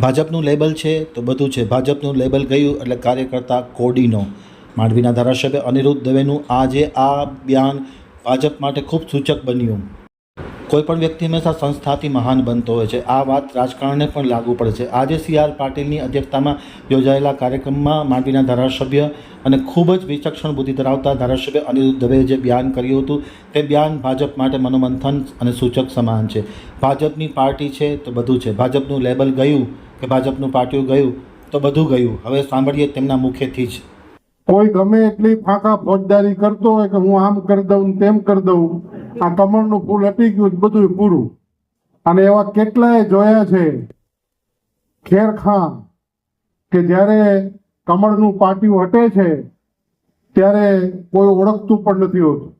ભાજપનું લેબલ છે તો બધું છે. ભાજપનું લેબલ ગયું એટલે કાર્યકર્તા કોડીનો. માંડવીના ધારાસભ્ય અનિરુદ્ધ દવેનું આજે આ બયાન ભાજપ માટે ખૂબ સૂચક બન્યું. કોઈપણ વ્યક્તિ હંમેશા સંસ્થાથી મહાન બનતો હોય છે. આ વાત રાજકારણને પણ લાગુ પડે છે. આજે સી આર પાટીલની અધ્યક્ષતામાં યોજાયેલા કાર્યક્રમમાં માંડવીના ધારાસભ્ય અને ખૂબ જ વિચક્ષણ બુદ્ધિ ધરાવતા ધારાસભ્ય અનિરુદ્ધ દવેએ જે બયાન કર્યું હતું, તે બયાન ભાજપ માટે મનોમંથન અને સૂચક સમાન છે. ભાજપની પાર્ટી છે તો બધું છે. ભાજપનું લેબલ ગયું કે ભાજપનું પાટિયું ગયું, તો બધું ગયું. હવે સાંભળીએ તેમના મુખેથી જ. કોઈ ગમે એટલી ફાંકા ફોજદારી કરતો હોય કે હું આમ કરી દઉં તેમ કરી દઉં, આ કમળનું ફૂલ હટી ગયું બધું પૂરું. અને એવા કેટલાય જોયા છે ખેરખાં કે જ્યારે કમળનું પાટિયું હટે છે, ત્યારે કોઈ ઓળખતું પણ નથી હોતું.